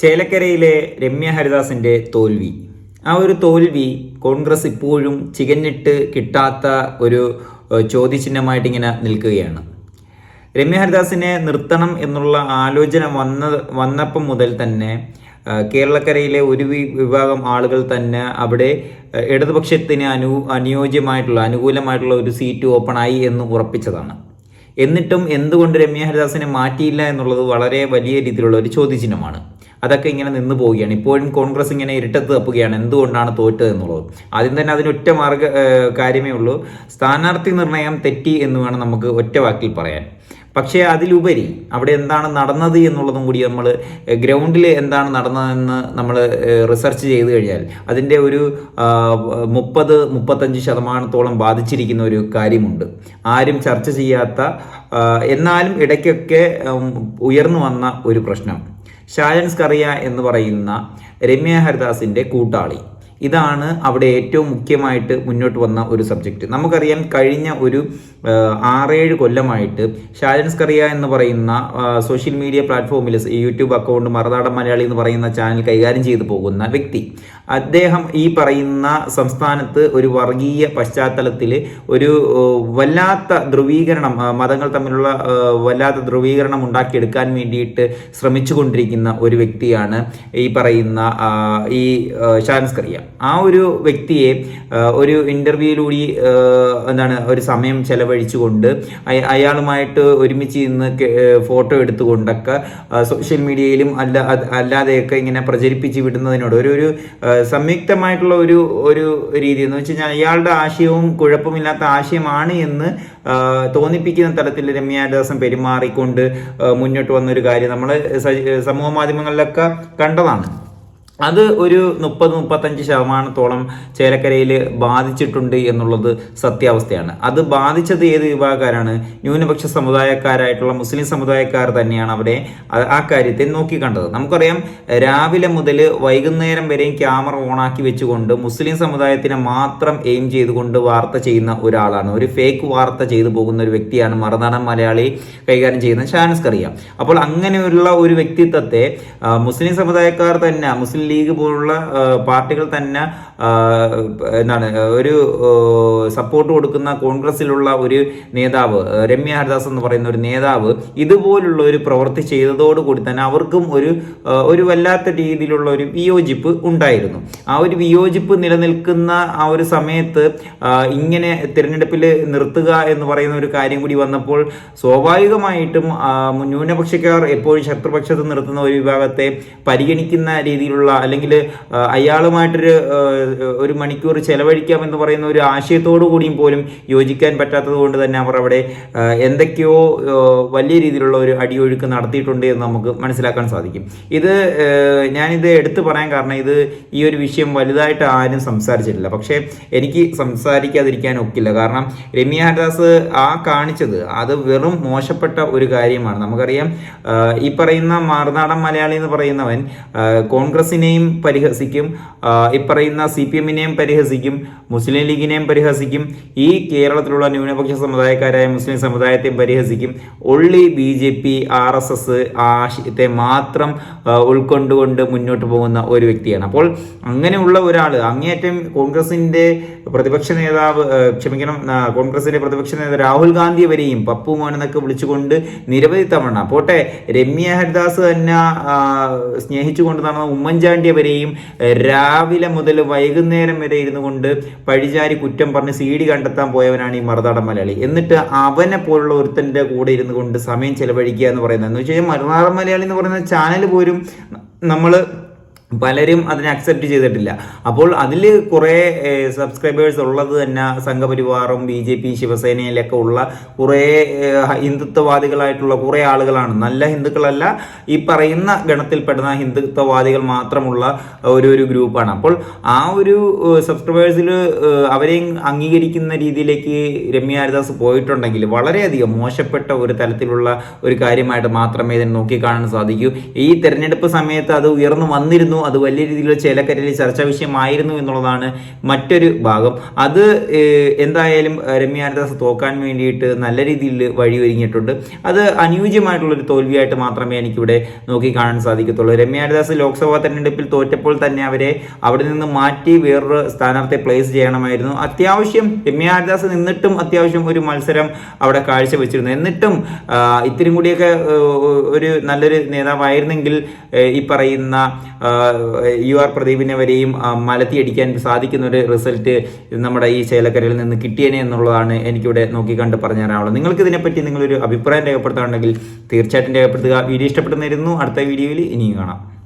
ചേലക്കരയിലെ രമ്യ ഹരിദാസിന്റെ തോൽവി. ആ ഒരു തോൽവി കോൺഗ്രസ് ഇപ്പോഴും ചികഞ്ഞിട്ട് കിട്ടാത്ത ഒരു ചോദ്യചിഹ്നമായിട്ട് ഇങ്ങനെ നിൽക്കുകയാണ്. രമ്യ ഹരിദാസിനെ നിർത്തണം എന്നുള്ള ആലോചന വന്ന വന്നപ്പം മുതൽ തന്നെ കേരളക്കരയിലെ ഒരു വിഭാഗം ആളുകൾ തന്നെ അവിടെ ഇടതുപക്ഷത്തിന് അനു അനുയോജ്യമായിട്ടുള്ള അനുകൂലമായിട്ടുള്ള ഒരു സീറ്റ് ഓപ്പൺ ആയി എന്ന് ഉറപ്പിച്ചതാണ്. എന്നിട്ടും എന്തുകൊണ്ട് രമ്യ ഹരിദാസിനെ മാറ്റിയില്ല എന്നുള്ളത് വളരെ വലിയ രീതിയിലുള്ള ഒരു ചോദ്യചിഹ്നമാണ്. അതൊക്കെ ഇങ്ങനെ നിന്ന് പോവുകയാണ്. ഇപ്പോഴും കോൺഗ്രസ് ഇങ്ങനെ ഇരുട്ടത്ത് തപ്പുകയാണ്. എന്തുകൊണ്ടാണ് തോറ്റത് എന്നുള്ളത്? ആദ്യം തന്നെ അതിനൊറ്റ മാർഗ കാര്യമേ ഉള്ളൂ. സ്ഥാനാർത്ഥി നിർണയം തെറ്റി എന്ന് വേണം നമുക്ക് ഒറ്റ വാക്കിൽ പറയാൻ. പക്ഷേ അതിലുപരി അവിടെ എന്താണ് നടന്നത് എന്നുള്ളതും കൂടി നമ്മൾ ഗ്രൗണ്ടിൽ എന്താണ് നടന്നതെന്ന് നമ്മൾ റിസർച്ച് ചെയ്ത് കഴിഞ്ഞാൽ അതിന്റെ ഒരു മുപ്പത് മുപ്പത്തഞ്ച് ശതമാനത്തോളം ബാധിച്ചിരിക്കുന്ന ഒരു കാര്യമുണ്ട്. ആരും ചർച്ച ചെയ്യാത്ത എന്നാലും ഇടയ്ക്കൊക്കെ ഉയർന്നു വന്ന ഒരു പ്രശ്നം. ഷാജൻസ് കറിയ എന്ന് പറയുന്ന രമ്യ ഹരിദാസിന്റെ കൂട്ടാളി. ഇതാണ് അവിടെ ഏറ്റവും മുഖ്യമായിട്ട് മുന്നോട്ട് വന്ന ഒരു സബ്ജക്റ്റ് നമുക്കറിയാം കഴിഞ്ഞ ഒരു ആറേഴ് കൊല്ലമായിട്ട് ഷാജൻസ് കറിയ എന്ന് പറയുന്ന സോഷ്യൽ മീഡിയ പ്ലാറ്റ്ഫോമിൽ യൂട്യൂബ് അക്കൗണ്ട് മറുനാടൻ മലയാളി എന്ന് പറയുന്ന ചാനൽ കൈകാര്യം ചെയ്തു പോകുന്ന വ്യക്തി. അദ്ദേഹം ഈ പറയുന്ന സംസ്ഥാനത്ത് ഒരു വർഗീയ പശ്ചാത്തലത്തിൽ ഒരു വല്ലാത്ത ധ്രുവീകരണം മതങ്ങൾ തമ്മിലുള്ള വല്ലാത്ത ധ്രുവീകരണം ഉണ്ടാക്കിയെടുക്കാൻ വേണ്ടിയിട്ട് ശ്രമിച്ചുകൊണ്ടിരിക്കുന്ന ഒരു വ്യക്തിയാണ് ഈ പറയുന്ന ഈ ഷാൻസ് കറിയ. ആ ഒരു വ്യക്തിയെ ഒരു ഇന്റർവ്യൂയിലൂടെ എന്താണ് ഒരു സമയം ചെലവഴിച്ചുകൊണ്ട് അയാളുമായിട്ട് ഒരുമിച്ച് ഇന്ന് ഫോട്ടോ എടുത്തുകൊണ്ടൊക്കെ സോഷ്യൽ മീഡിയയിലും അല്ല അല്ലാതെയൊക്കെ ഇങ്ങനെ പ്രചരിപ്പിച്ച് വിടുന്നതിനോട് ഒരു ഒരു സംയുക്തമായിട്ടുള്ള ഒരു ഒരു രീതി എന്ന് വെച്ച് കഴിഞ്ഞാൽ അയാളുടെ ആശയവും കുഴപ്പമില്ലാത്ത ആശയമാണ് എന്ന് തോന്നിപ്പിക്കുന്ന തരത്തിൽ രമ്യാദാസം പെരുമാറിക്കൊണ്ട് മുന്നോട്ട് വന്ന ഒരു കാര്യം നമ്മൾ സമൂഹ മാധ്യമങ്ങളിലൊക്കെ കണ്ടതാണ്. അത് ഒരു മുപ്പത് മുപ്പത്തഞ്ച് ശതമാനത്തോളം ചേലക്കരയിൽ ബാധിച്ചിട്ടുണ്ട് എന്നുള്ളത് സത്യാവസ്ഥയാണ്. അത് ബാധിച്ചത് ഏത് വിഭാഗക്കാരാണ്? ന്യൂനപക്ഷ സമുദായക്കാരായിട്ടുള്ള മുസ്ലിം സമുദായക്കാർ തന്നെയാണ് അവിടെ ആ- കാര്യത്തെ നോക്കിക്കണ്ടത്. നമുക്കറിയാം രാവിലെ മുതൽ വൈകുന്നേരം വരെയും ക്യാമറ ഓണാക്കി വെച്ചുകൊണ്ട് മുസ്ലിം സമുദായത്തിനെ മാത്രം എയിം ചെയ്തുകൊണ്ട് വാർത്ത ചെയ്യുന്ന ഒരാളാണ്. ഒരു ഫേക്ക് വാർത്ത ചെയ്തു പോകുന്ന ഒരു വ്യക്തിയാണ് മറുനാടൻ മലയാളി കൈകാര്യം ചെയ്യുന്ന ഷാനസ് കറിയ. അപ്പോൾ അങ്ങനെയുള്ള ഒരു വ്യക്തിത്വത്തെ മുസ്ലിം സമുദായക്കാർ തന്നെ മുസ്ലിം ലീഗ് പോലുള്ള പാർട്ടികൾ തന്നെ എന്താണ് ഒരു സപ്പോർട്ട് കൊടുക്കുന്ന കോൺഗ്രസിലുള്ള ഒരു നേതാവ് രമ്യ ഹരിദാസ് എന്ന് പറയുന്ന ഒരു നേതാവ് ഇതുപോലുള്ള ഒരു പ്രവൃത്തി ചെയ്തതോടുകൂടി തന്നെ അവർക്കും ഒരു ഒരു വല്ലാത്ത രീതിയിലുള്ള ഒരു വിയോജിപ്പ് ഉണ്ടായിരുന്നു. ആ ഒരു വിയോജിപ്പ് നിലനിൽക്കുന്ന ആ ഒരു സമയത്ത് ഇങ്ങനെ തിരഞ്ഞെടുപ്പിൽ നിർത്തുക എന്ന് പറയുന്ന ഒരു കാര്യം കൂടി വന്നപ്പോൾ സ്വാഭാവികമായിട്ടും ന്യൂനപക്ഷക്കാർ എപ്പോഴും ശത്രുപക്ഷത്ത് നിർത്തുന്ന ഒരു വിഭാഗത്തെ പരിഗണിക്കുന്ന രീതിയിലുള്ള അല്ലെങ്കിൽ അയാളുമായിട്ടൊരു ഒരു മണിക്കൂർ ചെലവഴിക്കാം എന്ന് പറയുന്ന ഒരു ആശയത്തോടു കൂടിയും പോലും യോജിക്കാൻ പറ്റാത്തത് കൊണ്ട് തന്നെ അവർ അവിടെ എന്തൊക്കെയോ വലിയ രീതിയിലുള്ള ഒരു അടിയൊഴുക്ക് നടത്തിയിട്ടുണ്ട് എന്ന് നമുക്ക് മനസ്സിലാക്കാൻ സാധിക്കും. ഇത് ഞാനിത് എടുത്തു പറയാൻ കാരണം ഇത് ഈ ഒരു വിഷയം വലുതായിട്ട് ആരും സംസാരിച്ചിട്ടില്ല. പക്ഷേ എനിക്ക് സംസാരിക്കാതിരിക്കാൻ ഒക്കില്ല. കാരണം രമ്യ ഹരിദാസ് ആ കാണിച്ചത് അത് വെറും മോശപ്പെട്ട ഒരു കാര്യമാണ്. നമുക്കറിയാം ഈ പറയുന്ന മാറുനാടൻ മലയാളി എന്ന് പറയുന്നവൻ ആ, കോൺഗ്രസിനെയും പരിഹസിക്കും ഇപ്പറയുന്ന സി പി എമ്മിനെയും പരിഹസിക്കും മുസ്ലിം ലീഗിനെയും പരിഹസിക്കും ഈ കേരളത്തിലുള്ള ന്യൂനപക്ഷ സമുദായക്കാരായ മുസ്ലിം സമുദായത്തെയും പരിഹസിക്കും. Only B J P R S S ആശയത്തെ മാത്രം ഉൾക്കൊണ്ടുകൊണ്ട് മുന്നോട്ട് പോകുന്ന ഒരു വ്യക്തിയാണ്. അപ്പോൾ അങ്ങനെയുള്ള ഒരാൾ അങ്ങേയറ്റം കോൺഗ്രസിന്റെ പ്രതിപക്ഷ നേതാവ് ക്ഷമിക്കണം കോൺഗ്രസിന്റെ പ്രതിപക്ഷ നേതാവ് രാഹുൽ ഗാന്ധി വരെയും പപ്പു മോനെന്നൊക്കെ വിളിച്ചുകൊണ്ട് നിരവധി തവണ പോട്ടെ രമ്യ ഹരിദാസ് തന്നെ സ്നേഹിച്ചുകൊണ്ട് നടന്ന ഉമ്മൻചാണ്ടിയെ വരെയും രാവിലെ മുതൽ വൈകുന്നേരം വരെ ഇരുന്നു കൊണ്ട് പഴിചാരി കുറ്റം പറഞ്ഞ് സി ഡി കണ്ടെത്താൻ പോയവനാണ് ഈ മറുനാടൻ മലയാളി. എന്നിട്ട് അവനെ പോലുള്ള ഒരുത്തന്റെ കൂടെ ഇരുന്നു കൊണ്ട് സമയം ചെലവഴിക്കുക എന്ന് പറയുന്നത്. എന്ന് വെച്ച് കഴിഞ്ഞാൽ മറുനാടൻ മലയാളി എന്ന് പറയുന്ന ചാനൽ പോലും നമ്മൾ പലരും അതിനെ അക്സെപ്റ്റ് ചെയ്തിട്ടില്ല. അപ്പോൾ അതിൽ കുറേ സബ്സ്ക്രൈബേഴ്സ് ഉള്ളത് തന്നെ സംഘപരിവാറും ബി ജെ പി ശിവസേനയിലൊക്കെ ഉള്ള കുറേ ഹിന്ദുത്വവാദികളായിട്ടുള്ള കുറേ ആളുകളാണ്. നല്ല ഹിന്ദുക്കളല്ല ഈ പറയുന്ന ഗണത്തിൽപ്പെടുന്ന ഹിന്ദുത്വവാദികൾ മാത്രമുള്ള ഒരു ഒരു ഗ്രൂപ്പാണ്. അപ്പോൾ ആ ഒരു സബ്സ്ക്രൈബേഴ്സിൽ അവരെയും അംഗീകരിക്കുന്ന രീതിയിലേക്ക് രമ്യ ഹരിദാസ് പോയിട്ടുണ്ടെങ്കിൽ വളരെയധികം മോശപ്പെട്ട ഒരു തരത്തിലുള്ള ഒരു കാര്യമായിട്ട് മാത്രമേ ഇതിനെ നോക്കിക്കാണാൻ സാധിക്കൂ. ഈ തെരഞ്ഞെടുപ്പ് സമയത്ത് അത് ഉയർന്നു വന്നിരുന്നു തോന്നിയിരുന്നു അത് വലിയ രീതിയിലുള്ള ചേലക്കരയിൽ ചർച്ചാ വിഷയമായിരുന്നു എന്നുള്ളതാണ് മറ്റൊരു ഭാഗം. അത് എന്തായാലും രമ്യാനദാസ് തോക്കാൻ വേണ്ടിയിട്ട് നല്ല രീതിയിൽ വഴിയൊരുങ്ങിയിട്ടുണ്ട്. അത് അനുയോജ്യമായിട്ടുള്ളൊരു തോൽവിയായിട്ട് മാത്രമേ എനിക്കിവിടെ നോക്കി കാണാൻ സാധിക്കത്തുള്ളൂ. രമ്യാനദാസ് ലോക്സഭാ തെരഞ്ഞെടുപ്പിൽ തോറ്റപ്പോൾ തന്നെ അവരെ അവിടെ നിന്ന് മാറ്റി വേറൊരു സ്ഥാനാർത്ഥിയെ പ്ലേസ് ചെയ്യണമായിരുന്നു. അത്യാവശ്യം രമ്യാനദാസ് നിന്നിട്ടും അത്യാവശ്യം ഒരു മത്സരം അവിടെ കാഴ്ചവെച്ചിരുന്നു. എന്നിട്ടും ഇത്തിരി കൂടിയൊക്കെ ഒരു നല്ലൊരു നേതാവായിരുന്നെങ്കിൽ ഈ പറയുന്ന യു ആർ പ്രദീപിനെ വരെയും മലത്തി അടിക്കാൻ സാധിക്കുന്ന ഒരു റിസൾട്ട് നമ്മുടെ ഈ ചേലക്കരയിൽ നിന്ന് കിട്ടിയേനെ എന്നുള്ളതാണ് എനിക്കിവിടെ നോക്കിക്കണ്ട് പറഞ്ഞു തരാനുള്ളത് നിങ്ങൾക്ക് ഇതിനെപ്പറ്റി നിങ്ങളൊരു അഭിപ്രായം രേഖപ്പെടുത്താനുണ്ടെങ്കിൽ തീർച്ചയായിട്ടും രേഖപ്പെടുത്തുക. വീഡിയോ ഇഷ്ടപ്പെടുന്നിരുന്നു അടുത്ത വീഡിയോയിൽ ഇനിയും കാണാം.